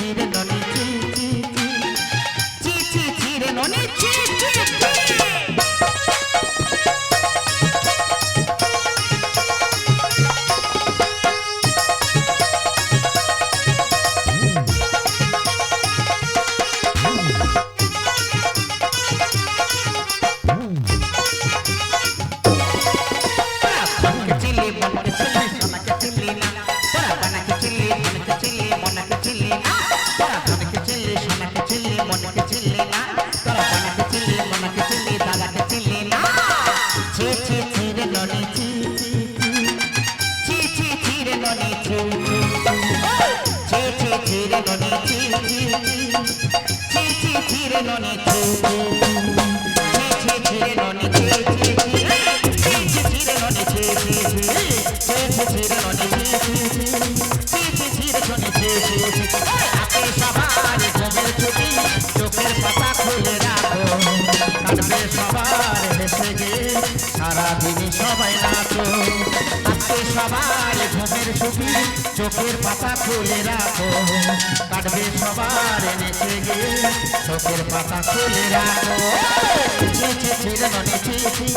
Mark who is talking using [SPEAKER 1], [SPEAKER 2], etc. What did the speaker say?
[SPEAKER 1] চিরে ননি চি চি চি চি চিরে ননি চি চি Chile, Monaco, Chile, ah. ননে চি চি চি চি চি রে ননে চি চি চি চি রে ননে চি চি চি চি চি রে ননে চি চি চি চি রে ননে চি চি চি চি চি রে ননে চি চি চি চি চি রে ননে চি চি চি সবাই নাচো আজকে সবার ঘুমের ছুটি চোখের পাতা খুলে রাখো। কাটবে সবার নেচে গে, চোখের পাতা খুলে রাখো। ছি ছি